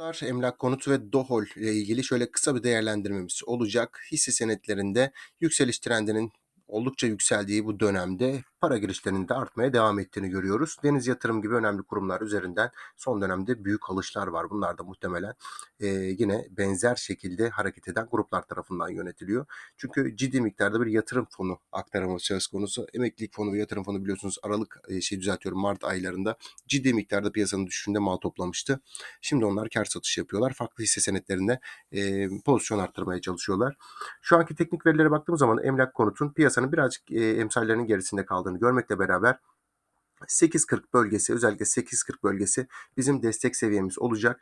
Dostlar, Emlak Konut ve DOHOL ile ilgili şöyle kısa bir değerlendirmemiz olacak. Hisse senetlerinde yükseliş trendinin oldukça yükseldiği bu dönemde para girişlerinin de artmaya devam ettiğini görüyoruz. Deniz Yatırım gibi önemli kurumlar üzerinden son dönemde büyük alışlar var. Bunlar da muhtemelen e, yine benzer şekilde hareket eden gruplar tarafından yönetiliyor. Çünkü ciddi miktarda bir yatırım fonu aktarımı söz konusu. Emeklilik fonu ve yatırım fonu biliyorsunuz Aralık e, şey düzeltiyorum Mart aylarında ciddi miktarda piyasanın düşüşünde mal toplamıştı. Şimdi onlar kar satışı yapıyorlar. Farklı hisse senetlerinde e, pozisyon arttırmaya çalışıyorlar. Şu anki teknik verilere baktığım zaman emlak konutun piyasanın birazcık e, emsallerinin gerisinde kaldığını görmekle beraber 8.40 bölgesi özellikle 8.40 bölgesi bizim destek seviyemiz olacak.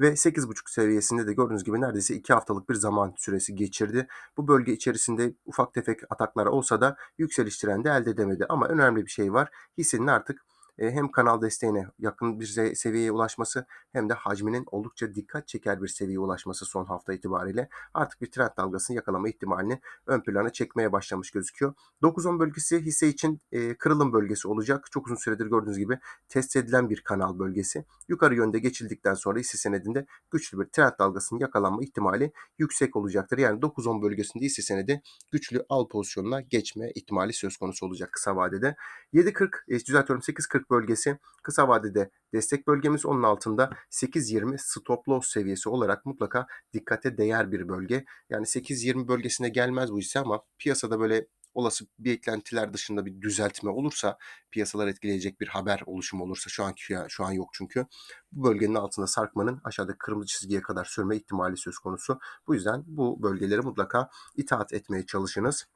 Ve 8.5 seviyesinde de gördüğünüz gibi neredeyse 2 haftalık bir zaman süresi geçirdi. Bu bölge içerisinde ufak tefek ataklar olsa da yükseliş trendi elde edemedi. Ama önemli bir şey var. Hissenin artık hem kanal desteğine yakın bir seviyeye ulaşması hem de hacminin oldukça dikkat çeker bir seviyeye ulaşması son hafta itibariyle artık bir trend dalgasını yakalama ihtimalini ön plana çekmeye başlamış gözüküyor. 9-10 bölgesi hisse için kırılım bölgesi olacak. Çok uzun süredir gördüğünüz gibi test edilen bir kanal bölgesi. Yukarı yönde geçildikten sonra hisse senedinde güçlü bir trend dalgasının yakalanma ihtimali yüksek olacaktır. Yani 9-10 bölgesinde hisse senedi güçlü al pozisyonuna geçme ihtimali söz konusu olacak kısa vadede. 7.40 e, düzeltiyorum 8.40 bölgesi kısa vadede destek bölgemiz onun altında 8.20 stop loss seviyesi olarak mutlaka dikkate değer bir bölge. Yani 8.20 bölgesine gelmez bu ise ama piyasada böyle olası beklentiler dışında bir düzeltme olursa, piyasalar etkileyecek bir haber oluşumu olursa şu anki şu an yok çünkü. Bu bölgenin altında sarkmanın aşağıdaki kırmızı çizgiye kadar sürme ihtimali söz konusu. Bu yüzden bu bölgeleri mutlaka itaat etmeye çalışınız.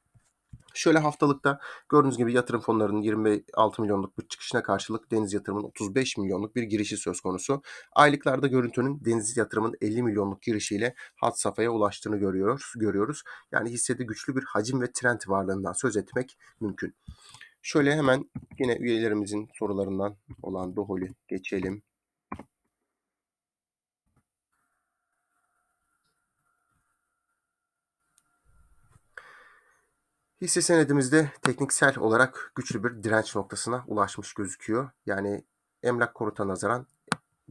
Şöyle haftalıkta gördüğünüz gibi yatırım fonlarının 26 milyonluk bir çıkışına karşılık deniz yatırımın 35 milyonluk bir girişi söz konusu. Aylıklarda görüntünün deniz yatırımın 50 milyonluk girişiyle hat safhaya ulaştığını görüyoruz. görüyoruz. Yani hissede güçlü bir hacim ve trend varlığından söz etmek mümkün. Şöyle hemen yine üyelerimizin sorularından olan Dohol'ü geçelim. Hisse senedimizde tekniksel olarak güçlü bir direnç noktasına ulaşmış gözüküyor. Yani emlak konuta nazaran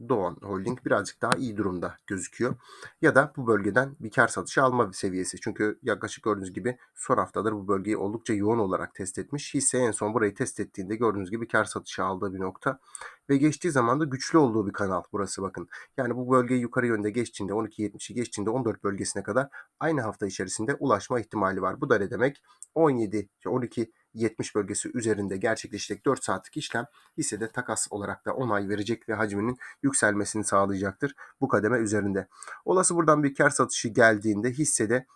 Doğan Holding birazcık daha iyi durumda gözüküyor. Ya da bu bölgeden bir kar satışı alma seviyesi. Çünkü yaklaşık gördüğünüz gibi son haftadır bu bölgeyi oldukça yoğun olarak test etmiş. Hisse en son burayı test ettiğinde gördüğünüz gibi kar satışı aldığı bir nokta. Ve geçtiği zaman da güçlü olduğu bir kanal burası bakın. Yani bu bölgeyi yukarı yönde geçtiğinde 12.70'i geçtiğinde 14 bölgesine kadar aynı hafta içerisinde ulaşma ihtimali var. Bu da ne demek? 17, 12 70 bölgesi üzerinde gerçekleşecek 4 saatlik işlem hissede takas olarak da onay verecek ve hacminin yükselmesini sağlayacaktır bu kademe üzerinde. Olası buradan bir kar satışı geldiğinde hissede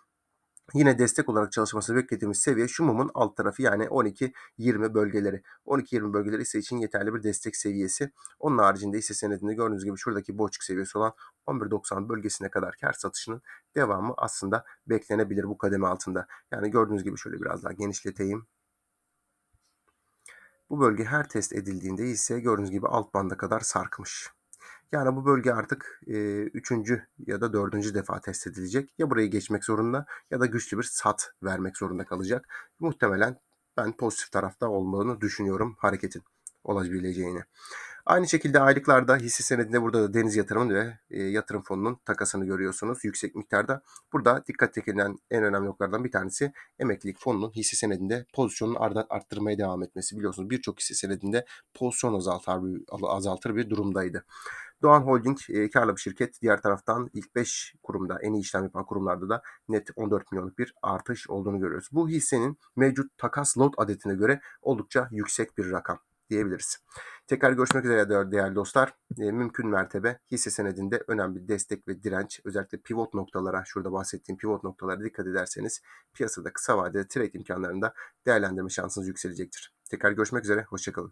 Yine destek olarak çalışmasını beklediğimiz seviye şu mumun alt tarafı yani 12-20 bölgeleri. 12-20 bölgeleri ise için yeterli bir destek seviyesi. Onun haricinde ise senedinde gördüğünüz gibi şuradaki boçluk seviyesi olan 11.90 bölgesine kadar kar satışının devamı aslında beklenebilir bu kademe altında. Yani gördüğünüz gibi şöyle biraz daha genişleteyim. Bu bölge her test edildiğinde ise gördüğünüz gibi alt banda kadar sarkmış. Yani bu bölge artık e, üçüncü ya da dördüncü defa test edilecek. Ya burayı geçmek zorunda ya da güçlü bir sat vermek zorunda kalacak. Muhtemelen ben pozitif tarafta olmadığını düşünüyorum hareketin olabileceğini. Aynı şekilde aylıklarda hisse senedinde burada da deniz yatırımı ve e, yatırım fonunun takasını görüyorsunuz yüksek miktarda. Burada dikkat çekilen en önemli noktalardan bir tanesi emeklilik fonunun hisse senedinde pozisyonunu arttırmaya devam etmesi. Biliyorsunuz birçok hisse senedinde pozisyon azaltır bir, azaltır bir durumdaydı. Doğan Holding e, karlı bir şirket. Diğer taraftan ilk 5 kurumda en iyi işlem yapan kurumlarda da net 14 milyonluk bir artış olduğunu görüyoruz. Bu hissenin mevcut takas lot adetine göre oldukça yüksek bir rakam diyebiliriz. Tekrar görüşmek üzere değerli dostlar. E, mümkün mertebe hisse senedinde önemli destek ve direnç özellikle pivot noktalara şurada bahsettiğim pivot noktalara dikkat ederseniz piyasada kısa vadede trade imkanlarında değerlendirme şansınız yükselecektir. Tekrar görüşmek üzere. Hoşçakalın.